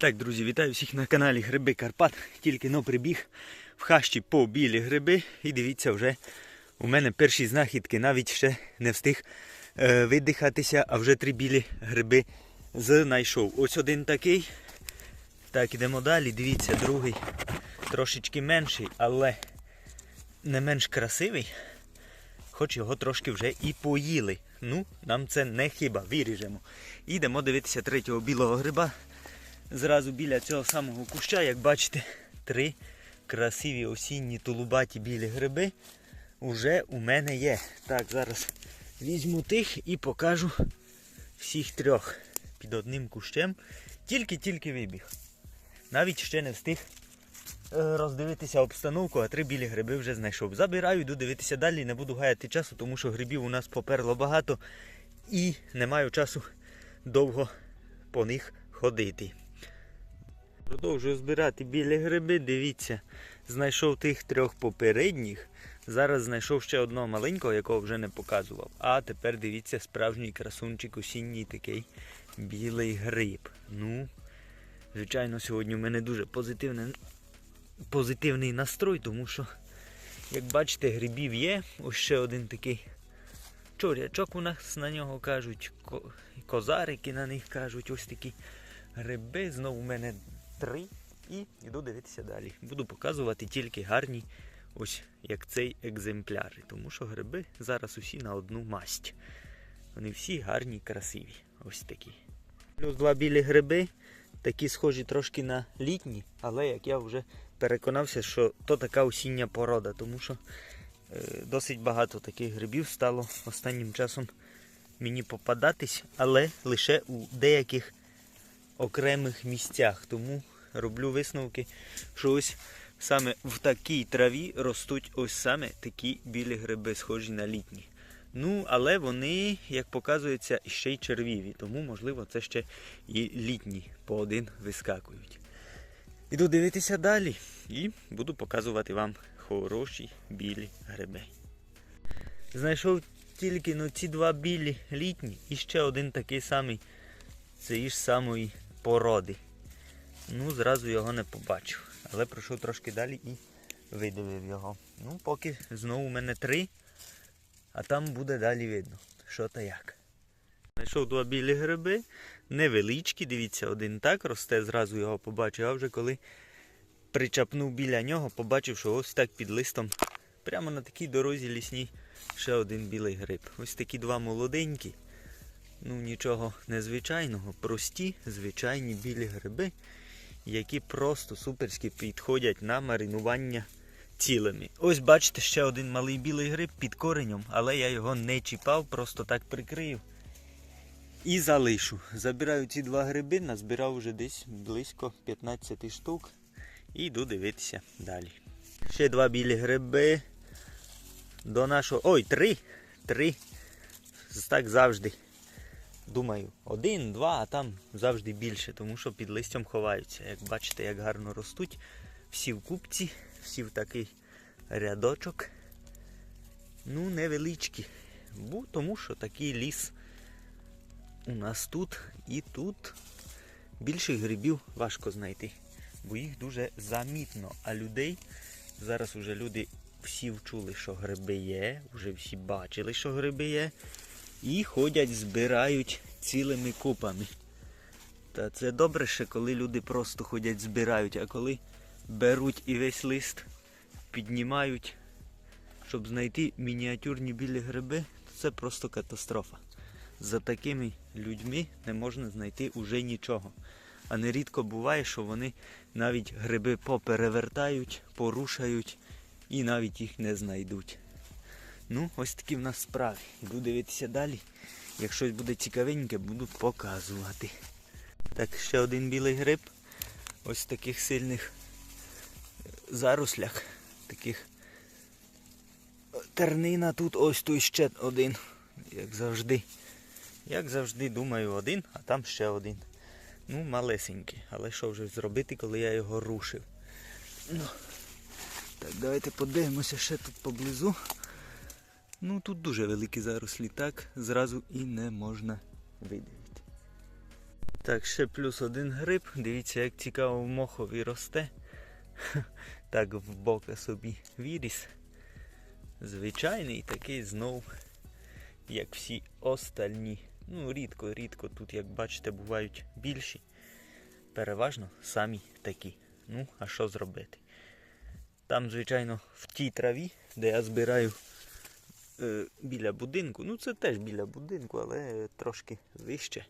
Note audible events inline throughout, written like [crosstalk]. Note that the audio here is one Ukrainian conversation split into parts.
Так, друзі, вітаю всіх на каналі Гриби Карпат. Тільки но прибіг в хащі по білі гриби. І дивіться, вже у мене перші знахідки. Навіть ще не встиг е, видихатися, а вже три білі гриби знайшов. Ось один такий. Так, ідемо далі. Дивіться, другий трошечки менший, але не менш красивий. Хоч його трошки вже і поїли. Ну, нам це не хіба, виріжемо. Ідемо дивитися третього білого гриба. Зразу біля цього самого куща, як бачите, три красиві осінні тулубаті білі гриби вже у мене є. Так, зараз візьму тих і покажу всіх трьох під одним кущем. Тільки-тільки вибіг. Навіть ще не встиг е, роздивитися обстановку, а три білі гриби вже знайшов. Забираю, йду дивитися далі, не буду гаяти часу, тому що грибів у нас поперло багато і не маю часу довго по них ходити. Продовжую збирати білі гриби, дивіться, знайшов тих трьох попередніх. Зараз знайшов ще одного маленького, якого вже не показував. А тепер дивіться справжній красунчик осінній такий білий гриб. Ну, звичайно, сьогодні у мене дуже позитивний, позитивний настрой, тому що, як бачите, грибів є. Ось ще один такий чорячок у нас на нього кажуть, козарики на них кажуть, ось такі гриби. Знову у мене три. І йду дивитися далі. Буду показувати тільки гарні, ось як цей екземпляри. Тому що гриби зараз усі на одну масть. Вони всі гарні, красиві. Ось такі. Плюс два білі гриби, такі схожі трошки на літні, але як я вже переконався, що то така осіння порода, тому що е, досить багато таких грибів стало останнім часом мені попадатись, але лише у деяких окремих місцях. Тому роблю висновки, що ось саме в такій траві ростуть ось саме такі білі гриби, схожі на літні. Ну, але вони, як показується, ще й червіві, тому, можливо, це ще і літні по один вискакують. Іду дивитися далі і буду показувати вам хороші білі гриби. Знайшов тільки ну, ці два білі літні і ще один такий самий цієї ж самої породи. Ну, зразу його не побачив. Але пройшов трошки далі і видивив його. Ну, поки знову у мене три, а там буде далі видно, що та як. Знайшов два білі гриби, невеличкі, дивіться, один так росте, зразу його побачив, а вже коли причапнув біля нього, побачив, що ось так під листом, прямо на такій дорозі лісній, ще один білий гриб. Ось такі два молоденькі. Ну, нічого незвичайного, прості, звичайні білі гриби, які просто суперськи підходять на маринування цілими. Ось бачите, ще один малий білий гриб під коренем, але я його не чіпав, просто так прикрив. І залишу. Забираю ці два гриби, назбирав вже десь близько 15 штук. І йду дивитися далі. Ще два білі гриби. До нашого. Ой, три! Три. Так завжди. Думаю, один, два, а там завжди більше, тому що під листям ховаються. Як бачите, як гарно ростуть. Всі в купці, всі в такий рядочок. Ну, невеличкі. Бо тому що такий ліс у нас тут і тут більших грибів важко знайти, бо їх дуже замітно. А людей зараз уже люди всі вчули, що гриби є, вже всі бачили, що гриби є. І ходять, збирають цілими купами. Та це добре ще, коли люди просто ходять, збирають, а коли беруть і весь лист піднімають, щоб знайти мініатюрні білі гриби, то це просто катастрофа. За такими людьми не можна знайти уже нічого. А нерідко буває, що вони навіть гриби поперевертають, порушають і навіть їх не знайдуть. Ну, ось такі в нас справи. Буду дивитися далі. Як щось буде цікавеньке, буду показувати. Так, ще один білий гриб. Ось в таких сильних е, зарослях. Таких тернина тут ось тут ще один. Як завжди. Як завжди, думаю, один, а там ще один. Ну, малесенький. Але що вже зробити, коли я його рушив? Ну, так, давайте подивимося ще тут поблизу. Ну тут дуже великі зарослі, так зразу і не можна видивити. Так, ще плюс один гриб. Дивіться, як цікаво в мохові росте. [laughs] Так в бока собі віріс. Звичайний такий знов, як всі остальні. Ну, рідко, рідко тут, як бачите, бувають більші. Переважно самі такі. Ну, а що зробити? Там, звичайно, в тій траві, де я збираю біля будинку. Ну, це теж біля будинку, але трошки вище.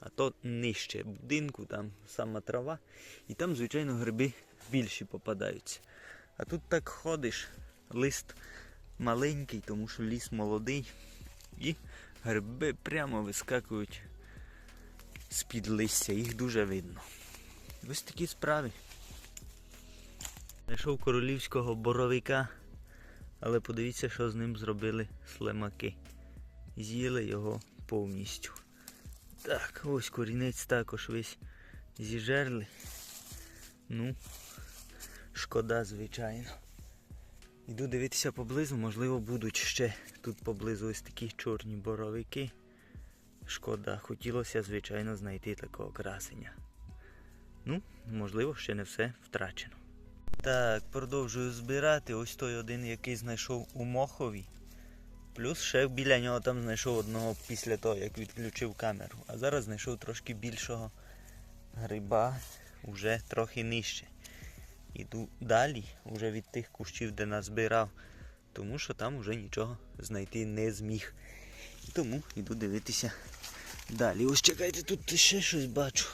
А то нижче будинку, там сама трава. І там, звичайно, гриби більші попадаються. А тут так ходиш, лист маленький, тому що ліс молодий. І гриби прямо вискакують з-під листя, їх дуже видно. Ось такі справи. Знайшов королівського боровика, але подивіться, що з ним зробили слимаки. З'їли його повністю. Так, ось корінець також весь зіжерли. Ну, шкода, звичайно. Йду дивитися поблизу, можливо, будуть ще тут поблизу ось такі чорні боровики. Шкода, хотілося, звичайно, знайти такого красення. Ну, можливо, ще не все втрачено. Так, продовжую збирати. Ось той один, який знайшов у Мохові. Плюс ще біля нього там знайшов одного після того, як відключив камеру. А зараз знайшов трошки більшого гриба, вже трохи нижче. Іду далі, вже від тих кущів, де назбирав, тому що там вже нічого знайти не зміг. Тому йду дивитися далі. Ось чекайте, тут ще щось бачу.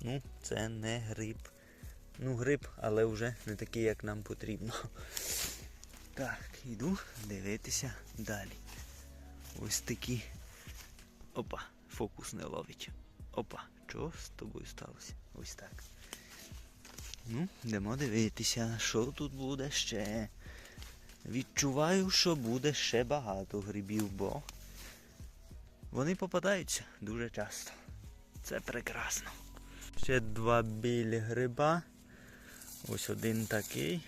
Ну, це не гриб. Ну, гриб, але вже не такий, як нам потрібно. Так, йду дивитися далі. Ось такі. Опа, фокус не ловить. Опа, що з тобою сталося? Ось так. Ну, йдемо дивитися, що тут буде ще. Відчуваю, що буде ще багато грибів, бо вони попадаються дуже часто. Це прекрасно. Ще два білі гриба. Ось один такий.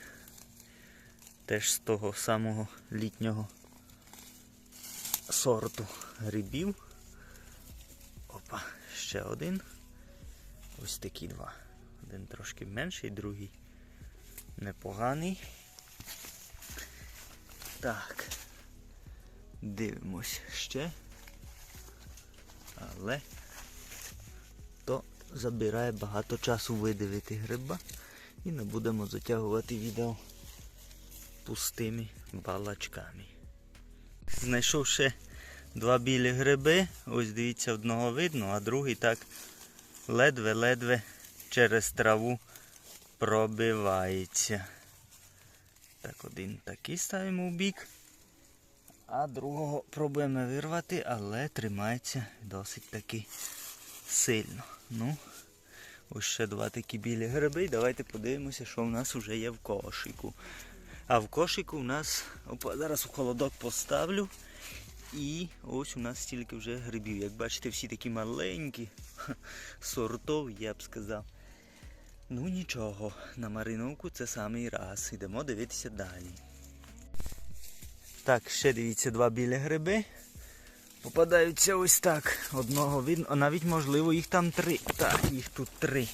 Теж з того самого літнього сорту грибів. Опа, ще один. Ось такі два. Один трошки менший, другий непоганий. Так. Дивимось ще. Але то забирає багато часу видивити гриба і не будемо затягувати відео пустими балачками. Знайшов ще два білі гриби. Ось дивіться, одного видно, а другий так ледве-ледве через траву пробивається. Так, один такий ставимо в бік, а другого пробуємо вирвати, але тримається досить таки сильно. Ну, ось ще два такі білі гриби. Давайте подивимося, що в нас вже є в кошику. А в кошику у нас, опа, зараз в холодок поставлю. І ось у нас стільки вже грибів. Як бачите, всі такі маленькі, сортов, я б сказав. Ну нічого, на мариновку це самий раз. Йдемо дивитися далі. Так, ще дивіться два білі гриби. Попадаються ось так. Одного видно, а навіть можливо їх там три. Так, їх тут три.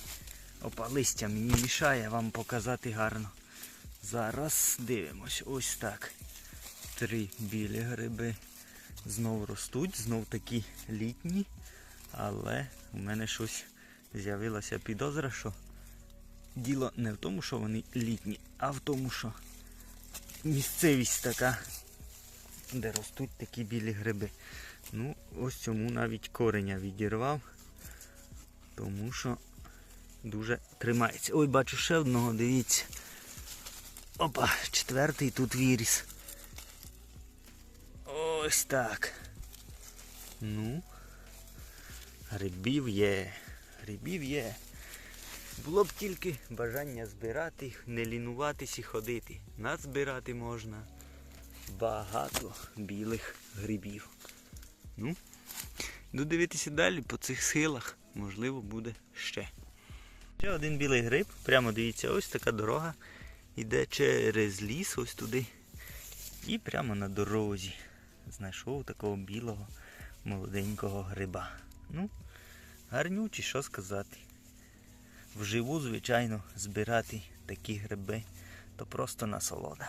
Опа, листя мені мішає вам показати гарно. Зараз дивимось. Ось так. Три білі гриби знов ростуть, знов такі літні. Але у мене щось з'явилася підозра, що діло не в тому, що вони літні, а в тому, що місцевість така, де ростуть такі білі гриби. Ну, ось цьому навіть кореня відірвав, тому що дуже тримається. Ой, бачу ще одного, дивіться. Опа, четвертий тут віріс. Ось так. Ну, грибів є, грибів є. Було б тільки бажання збирати не лінуватись і ходити. Нас збирати можна багато білих грибів. Ну, дивитися далі по цих схилах, можливо, буде ще. Ще один білий гриб, прямо дивіться, ось така дорога. Йде через ліс ось туди. І прямо на дорозі знайшов такого білого молоденького гриба. Ну, Гарнючі, що сказати. Вживу, звичайно, збирати такі гриби то просто насолода.